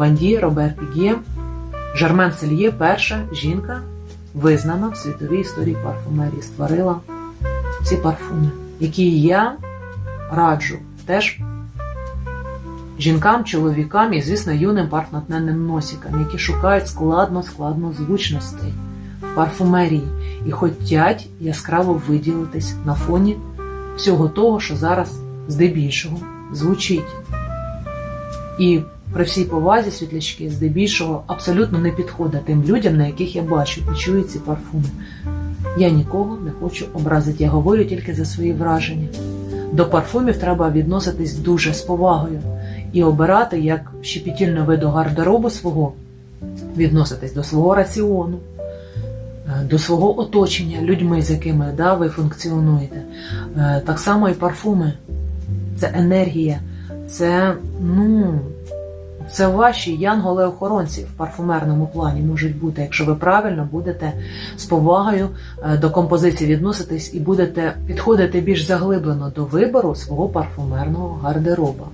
Банді Робер Пігє, Жермен Сельє, перша жінка, визнана в світовій історії парфумерії, створила ці парфуми, які я раджу теж жінкам, чоловікам і, звісно, юним парфнатненним носикам, які шукають складно складно звучностей в парфумерії і хочуть яскраво виділитись на фоні всього того, що зараз здебільшого звучить. І при всій повазі світлячки здебільшого абсолютно не підходить тим людям, на яких я бачу і чую ці парфуми. Я нікого не хочу образити, я говорю тільки за свої враження. До парфумів треба відноситись дуже з повагою і обирати як щепетільну виду гардеробу свого, відноситись до свого раціону, е, до свого оточення, людьми, з якими да, ви функціонуєте. Е, Так само і парфуми. Це енергія, це, ну, це ваші янголи-охоронці в парфумерному плані можуть бути, якщо ви правильно будете з повагою е, до композиції відноситись і будете підходити більш заглиблено до вибору свого парфумерного гардероба.